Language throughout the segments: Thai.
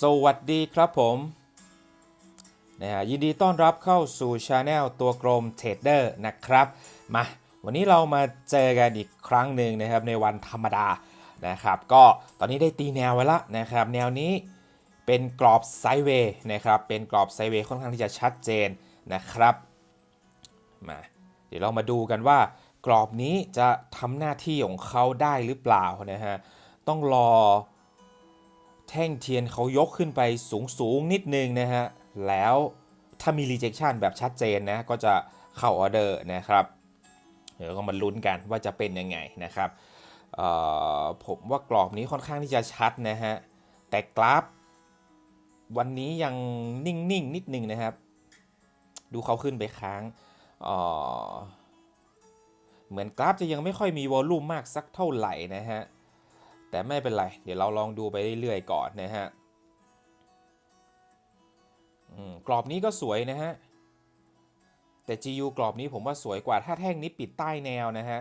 สวัสดีครับผมนะฮะยินดีต้อนรับเข้าสู่ช anel ตัวกลมเทรดเดอร์นะครับ มาวันนี้เรามาเจอกันอีกครั้งหนึ่งนะครับในวันธรรมดานะครับ ก็ตอนนี้ได้ตีแนวไว้แล้วนะครับ แนวนี้เป็นกรอบไซด์เวย์นะครับ เป็นกรอบไซด์เวย์ค่อนข้างที่จะชัดเจนนะครับมาเดี๋ยวเรามาดูกันว่ากรอบนี้จะทำหน้าที่ของเขาได้หรือเปล่านะฮะต้องรอ แท่งเทียนเขายกขึ้นไปสูงสูงนิดนึงนะฮะ แล้วถ้ามี rejection แบบชัดเจนนะ ก็จะเข้าออเดอร์นะครับ เดี๋ยวก็มาลุ้นกันว่าจะเป็นยังไงนะครับผมว่ากรอบนี้ค่อนข้างที่จะชัดนะฮะ แต่กราฟ วันนี้ยังนิ่งๆนนิดนึงนะครับ ดูเขาขึ้นไปค้างเหมือนกราฟจะยังไม่ค่อยมีวอลลุ่มมากสักเท่าไหร่นะฮะ แต่ไม่เป็นไร เดี๋ยวเราลองดูไปเรื่อยๆก่อนนะฮะกรอบนี้ก็สวยนะฮะ แต่ GU กรอบนี้ผมว่าสวยกว่า ถ้าแท่งนี้ปิดใต้แนวนะฮะ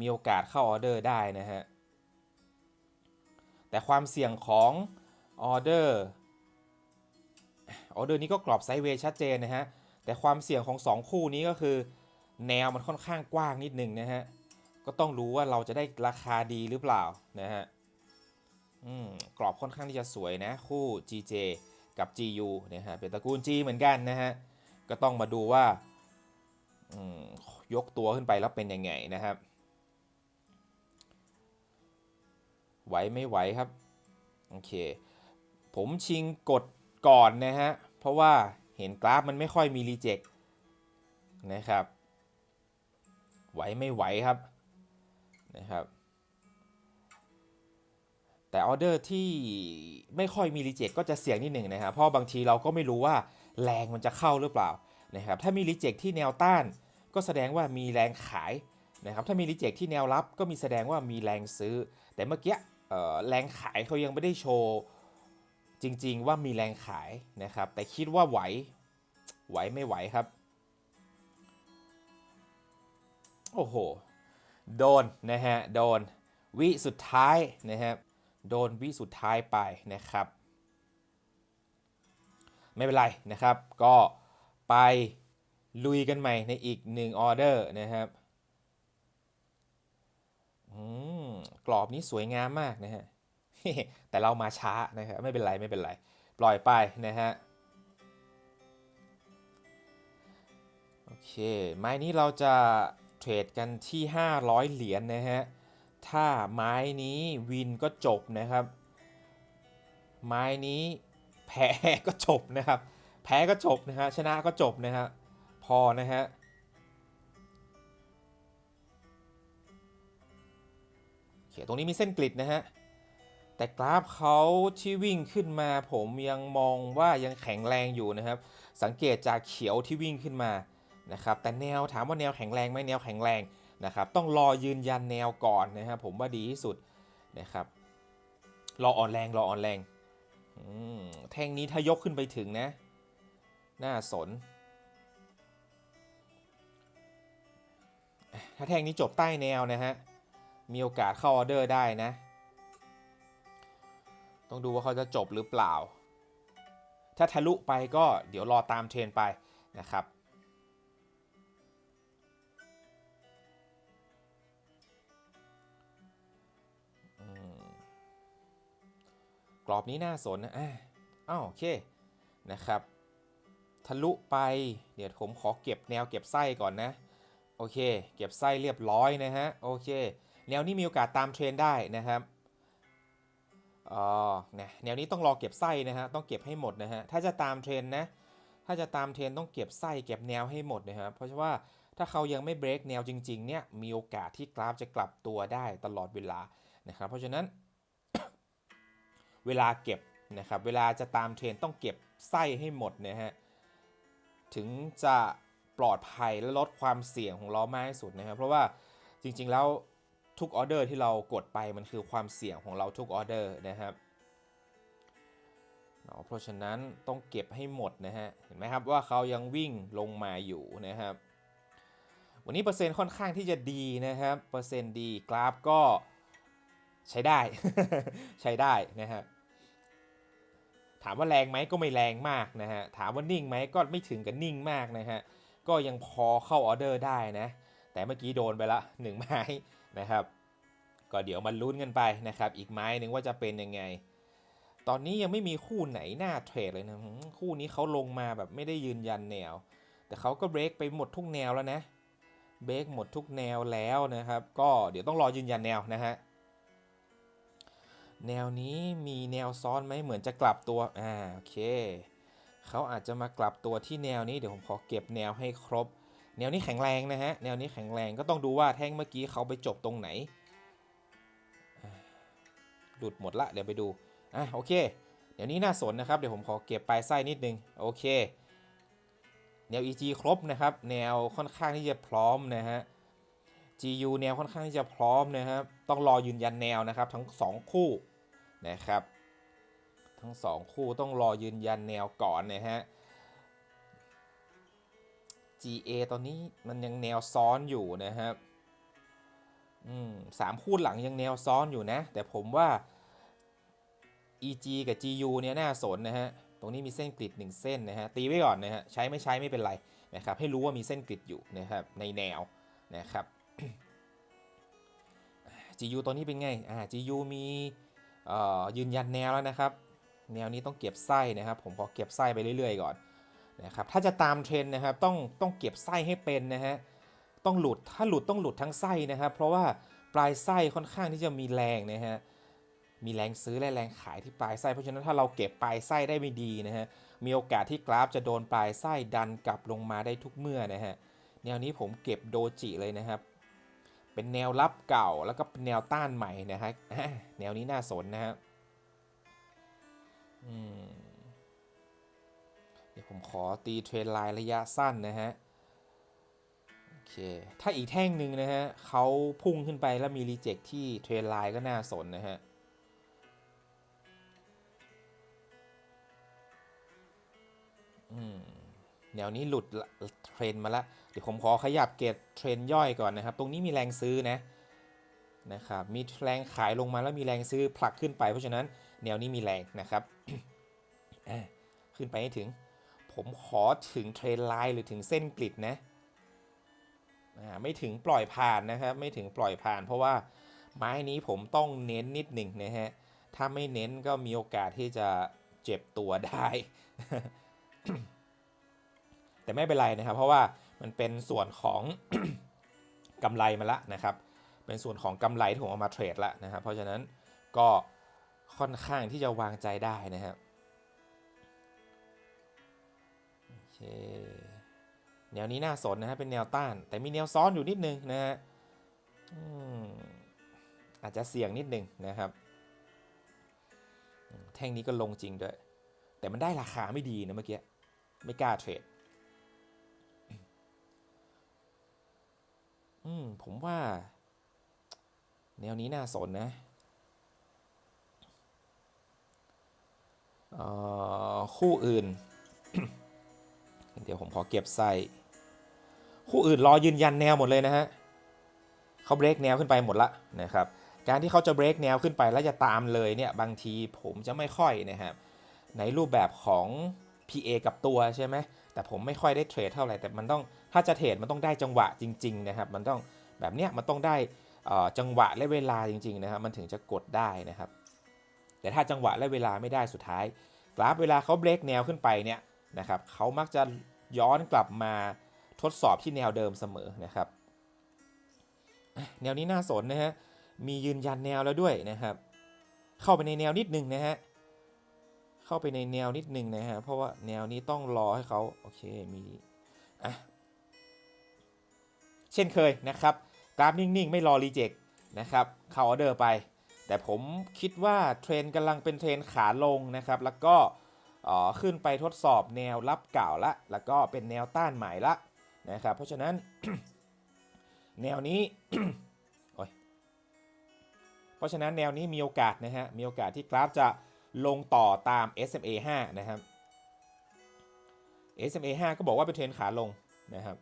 มีโอกาสเข้าออเดอร์ได้นะฮะ แต่ความเสี่ยงของออเดอร์ออเดอร์นี้ก็กรอบไซด์เวย์ชัดเจนนะฮะ แต่ความเสี่ยงของ 2 คู่นี้ก็คือ แนวมันค่อนข้างกว้างนิดนึงนะฮะ ก็ต้องรู้ว่าเราจะได้ราคาดีหรือเปล่านะฮะอืมกรอบค่อนข้างที่จะสวยนะ คู่ GJ กับ GU นะฮะเป็นตระกูล G เหมือนกันนะฮะ ก็ต้องมาดูว่าอืมยกตัวขึ้นไปแล้วเป็นยังไงนะครับ ไหวไม่ไหวครับ โอเค ผมชิงกดก่อนนะฮะ เพราะว่าเห็นกราฟมันไม่ค่อยมีรีเจ็คนะครับ ไหวไม่ไหวครับ นะครับแต่ออเดอร์ที่ไม่ค่อยมีรีเจ็คก็จะเสี่ยงนิดหนึ่งนะครับเพราะบางทีเราก็ไม่รู้ว่าแรงมันจะเข้าหรือเปล่านะครับถ้ามีรีเจ็คที่แนวต้านก็แสดงว่ามีแรงขายนะครับถ้ามีรีเจ็คที่แนวรับก็มีแสดงว่ามีแรงซื้อ แต่เมื่อกี้แรงขายเขายังไม่ได้โชว์จริงๆว่ามีแรงขายนะครับ แต่คิดว่าไหวไหวไม่ไหวครับ โอ้โห โดนนะฮะโดนวิสุดท้ายนะครับโดนวิสุดท้ายไปนะครับ ไม่เป็นไรนะครับ ก็ไปลุยกันใหม่ในอีกหนึ่งออเดอร์นะครับอืมกรอบนี้สวยงามมากนะฮะแต่เรามาช้านะครับไม่เป็นไรไม่เป็นไร ปล่อยไปนะฮะโอเคไม้นี้เราจะ เทรดกันที่ 500 เหรียญนะฮะ ถ้าไม้นี้วินก็จบนะครับ ไม้นี้แพ้ก็จบนะครับ แพ้ก็จบนะฮะ ชนะก็จบนะฮะ พอนะฮะโอเคตรงนี้มีเส้นกริดนะฮะ แต่กราฟเขาที่วิ่งขึ้นมาผมยังมองว่ายังแข็งแรงอยู่นะครับ สังเกตจากเขียวที่วิ่งขึ้นมา นะครับแต่แนวถามว่าแนวแข็งแรงไหมแนวแข็งแรงนะครับต้องรอยืนยันแนวก่อนนะครับผมว่าดีที่สุดนะครับรออ่อนแรงรออ่อนแรงแท่งนี้ถ้ายกขึ้นไปถึงนะน่าสน ถ้าแท่งนี้จบใต้แนวนะฮะมีโอกาสเข้าออเดอร์ได้นะ ต้องดูว่าเขาจะจบหรือเปล่า ถ้าทะลุไปก็เดี๋ยวรอตามเทรนไปนะครับ กรอบนี้น่าสนนะอะอ้าวโอเคนะครับ ทะลุไป เดี๋ยวผมขอเก็บแนวเก็บไส้ก่อนนะ โอเค เก็บไส้เรียบร้อยนะฮะ โอเค แนวนี้มีโอกาสตามเทรนได้นะครับอ๋อเนี่ยแนวนี้ต้องรอเก็บไส้นะฮะ ต้องเก็บให้หมดนะฮะ ถ้าจะตามเทรนนะ ถ้าจะตามเทรนต้องเก็บไส้เก็บแนวให้หมดนะครับ เพราะว่าถ้าเขายังไม่เบรกแนวจริงๆเนี่ย มีโอกาสที่กราฟจะกลับตัวได้ตลอดเวลานะครับ เพราะฉะนั้น เวลาเก็บนะครับ เวลาจะตามเทรนต้องเก็บไส้ให้หมดนะฮะ ถึงจะปลอดภัยและลดความเสี่ยงของเรามากที่สุดนะครับ เพราะว่าจริงๆแล้วทุกออเดอร์ที่เรากดไปมันคือความเสี่ยงของเราทุกออเดอร์นะครับเนาะเพราะฉะนั้นต้องเก็บให้หมดนะฮะ เห็นไหมครับว่าเขายังวิ่งลงมาอยู่นะครับ วันนี้เปอร์เซ็นต์ค่อนข้างที่จะดีนะครับ เปอร์เซ็นต์ดีกราฟก็ใช้ได้ ใช้ได้นะฮะ ถามว่าแรงไหมก็ไม่แรงมากนะฮะ ถามว่านิ่งไหมก็ไม่ถึงกับนิ่งมากนะฮะ ก็ยังพอเข้าออเดอร์ได้นะ แต่เมื่อกี้โดนไปละหนึ่งไม้นะครับ ก็เดี๋ยวมาลุ้นกันไปนะครับ อีกไม้หนึ่งว่าจะเป็นยังไง ตอนนี้ยังไม่มีคู่ไหนหน่าเทรดเลยนะ คู่นี้เขาลงมาแบบไม่ได้ยืนยันแนว แต่เขาก็เบรกไปหมดทุกแนวแล้วนะ เบรกหมดทุกแนวแล้วนะครับ ก็เดี๋ยวต้องรอยืนยันแนวนะฮะ แนวนี้มีแนวซ้อนไหมเหมือนจะกลับตัว อ่า โอเค เขาอาจจะมากลับตัวที่แนวนี้ เดี๋ยวผมขอเก็บแนวให้ครบ แนวนี้แข็งแรงนะฮะ แนวนี้แข็งแรงก็ต้องดูว่าแท่งเมื่อกี้เขาไปจบตรงไหน หลุดหมดละ เดี๋ยวไปดู อะ โอเค เดี๋ยวนี้น่าสนนะครับ เดี๋ยวผมขอเก็บปลายไส้นิดนึง โอเค แนว EG ครบนะครับ แนวค่อนข้างที่จะพร้อมนะฮะ GU แนวค่อนข้างที่จะพร้อมนะครับ ต้องรอยืนยันแนวนะครับ ทั้ง 2 คู่ นะครับ ทั้ง2คู่ต้องรอยืนยันแนวก่อนนะฮะ GA ตอนนี้มันยังแนวซ้อนอยู่นะครับสามคู่หลังยังแนวซ้อนอยู่นะ แต่ผมว่า EG กับ GU เนี่ยน่าสนนะฮะ ตรงนี้มีเส้นกริด1เส้นนะฮะ ตีไว้ก่อนนะฮะ ใช้ไม่ใช้ไม่เป็นไรนะครับ ให้รู้ว่ามีเส้นกริดอยู่นะครับ ในแนวนะครับ GU ตัวนี้เป็นไง อ่า GU มี ยืนยันแนวแล้วนะครับ แนวนี้ต้องเก็บไส้นะครับ ผมขอเก็บไส้ไปเรื่อย ๆ ก่อนนะครับถ้าจะตามเทรนนะครับต้องต้องเก็บไส้ให้เป็นนะฮะต้องหลุดถ้าหลุดต้องหลุดทั้งไส้นะครับ เพราะว่าปลายไส้ค่อนข้างที่จะมีแรงนะฮะมีแรงซื้อและแรงขายที่ปลายไส้เพราะฉะนั้นถ้าเราเก็บปลายไส้ได้ไม่ดีนะฮะมีโอกาสที่กราฟจะโดนปลายไส้ดันกลับลงมาได้ทุกเมื่อนะฮะแนวนี้ผมเก็บโดจิเลยนะครับ เป็นแนวรับเก่าแล้วก็เป็นแนวต้านใหม่นะฮะแนวนี้น่าสนนะฮะเดี๋ยวผมขอตีเทรนไลน์ระยะสั้นนะฮะโอเคถ้าอีกแท่งหนึ่งนะฮะเขาพุ่งขึ้นไปแล้วมีรีเจ็คที่เทรนไลน์ก็น่าสนนะฮะแนวนี้หลุดเทรนมาละ เดี๋ยวผมขอขยับเกตเทรนย่อยก่อนนะครับ ตรงนี้มีแรงซื้อนะนะครับมีแรงขายลงมาแล้วมีแรงซื้อผลักขึ้นไป เพราะฉะนั้นแนวนี้มีแรงนะครับขึ้นไปให้ถึง ผมขอถึงเทรนไลน์หรือถึงเส้นกริดนะอ่าไม่ถึงปล่อยผ่านนะครับ ไม่ถึงปล่อยผ่าน เพราะว่าไม้นี้ผมต้องเน้นนิดหนึ่งนะฮะถ้าไม่เน้นก็มีโอกาสที่จะเจ็บตัวได้ แต่ไม่เป็นไรนะครับ เพราะว่า มันเป็นส่วนของกำไรมาละนะครับ เป็นส่วนของกำไรที่ผมเอามาเทรดละนะครับ เพราะฉะนั้นก็ค่อนข้างที่จะวางใจได้นะครับโอเคแนวนี้น่าสนนะฮะเป็นแนวต้าน แต่มีแนวซ้อนอยู่นิดนึงนะฮะอืมอาจจะเสี่ยงนิดนึงนะครับ แท่งนี้ก็ลงจริงด้วย แต่มันได้ราคาไม่ดีนะเมื่อกี้ ไม่กล้าเทรด อืม ผมว่า แนวนี้น่าสนนะคู่อื่น เดี๋ยวผมขอเก็บไส้คู่อื่นรอยืนยันแนวหมดเลยนะฮะเขาเบรกแนวขึ้นไปหมดละนะครับ การที่เขาจะเบรกแนวขึ้นไปแล้วจะตามเลยเนี่ยบางทีผมจะไม่ค่อยนะครับในรูปแบบของ PA กับตัวใช่ไหมแต่ผมไม่ค่อยได้เทรดเท่าไหร่แต่มันต้องถ้าจะเทรดมันต้องได้จังหวะจริงๆนะครับมันต้องแบบเนี้ยมันต้องได้จังหวะและเวลาจริงๆนะครับมันถึงจะกดได้นะครับ แต่ถ้าจังหวะและเวลาไม่ได้สุดท้ายกราฟเวลาเขาเบรกแนวขึ้นไปเนี่ยนะครับเขามักจะย้อนกลับมาทดสอบที่แนวเดิมเสมอนะครับ แนวนี้น่าสนนะฮะมียืนยันแนวแล้วด้วยนะครับ เข้าไปในแนวนิดนึงนะฮะ เข้าไปในแนวนิดนึงนะฮะ เพราะว่าแนวนี้ต้องรอให้เขาโอเคมีอะเช่นเคยนะครับกราฟนิ่ง ๆ ไม่รอรีเจ็คนะครับเข้าออเดอร์ไป แต่ผมคิดว่าเทรนกำลังเป็นเทรนขาลงนะครับ แล้วก็อ่อขึ้นไปทดสอบแนวรับเก่าละ แล้วก็เป็นแนวต้านใหม่ละนะครับ เพราะฉะนั้นแนวนี้เพราะฉะนั้นแนวนี้มีโอกาสนะฮะ มีโอกาสที่กราฟจะ ลงต่อตาม SMA 5 นะครับ SMA 5 ก็บอกว่าเป็นเทรนขาลงนะครับ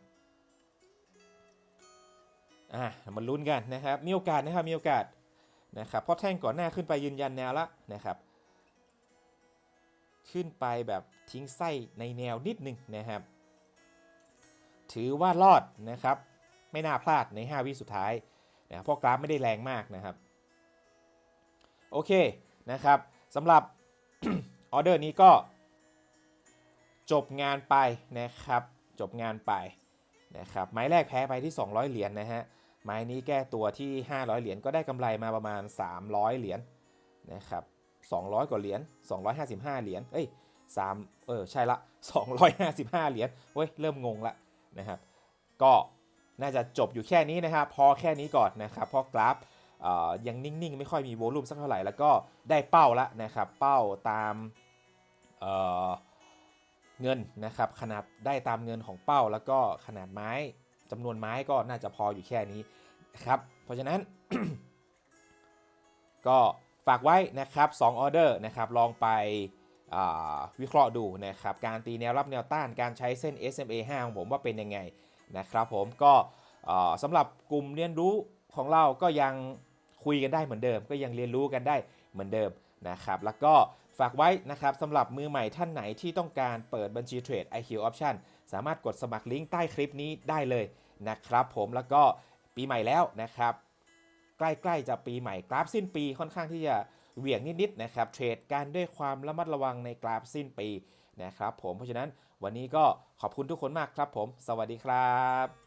อะมาลุ้นกันนะครับ มีโอกาสนะครับมีโอกาสนะครับเพราะแท่งก่อนหน้าขึ้นไปยืนยันแนวละนะครับ ขึ้นไปแบบทิ้งไส้ในแนวนิดนึงนะครับ ถือว่ารอดนะครับ ไม่น่าพลาดใน 5 วิสุดท้ายนะเพราะกราฟไม่ได้แรงมากนะครับ โอเคนะครับ สำหรับออเดอร์นี้ก็ จบงานไปนะครับ จบงานไปนะครับไม้แรกแพ้ไปที่ 200 เหรียญนนะฮะไม้นี้แก้ตัวที่ 500 เหรียญก็ได้กำไรมาประมาณ 300 เหรียญนะครับ200 กว่าเหรียญ255 เหรียญเอ้ย3เออใช่ละ 255 เหรียญเว้ยเริ่มงงละนะครับ ก็น่าจะจบอยู่แค่นี้นะครับ พอแค่นี้ก่อนนะครับเพราะกราฟ ยังนิ่งๆ ไม่ค่อยมีโวลูมสักเท่าไหร่ แล้วก็ได้เป้าแล้วนะครับ เป้าตามเเงินนะครับ ขนาดได้ตามเงินของเป้า แล้วก็ขนาดไม้จำนวนไม้ก็น่าจะพออยู่แค่นี้นะครับ เพราะฉะนั้น ก็ฝากไว้นะครับ2ออเดอร์นะครับ ลองไปวิเคราะห์ดูนะครับ การตีแนวรับแนวต้าน การใช้เส้น SMA 5ของผมว่าเป็นยังไงนะครับผมก็สำหรับกลุ่มเรียนรู้ของเราก็ยัง คุยกันได้เหมือนเดิม ก็ยังเรียนรู้กันได้เหมือนเดิมนะครับ แล้วก็ฝากไว้นะครับสำหรับมือใหม่ท่านไหนที่ต้องการเปิดบัญชีเทรด IQ Option สามารถกดสมัครลิงก์ใต้คลิปนี้ได้เลยนะครับผมแล้วก็ปีใหม่แล้วนะครับ ใกล้ๆจะปีใหม่กราฟสิ้นปีค่อนข้างที่จะเหวี่ยงนิดๆนะครับเทรดการด้วยความระมัดระวังในกราฟสิ้นปีนะครับผมเพราะฉะนั้นวันนี้ก็ขอบคุณทุกคนมากครับผม สวัสดีครับ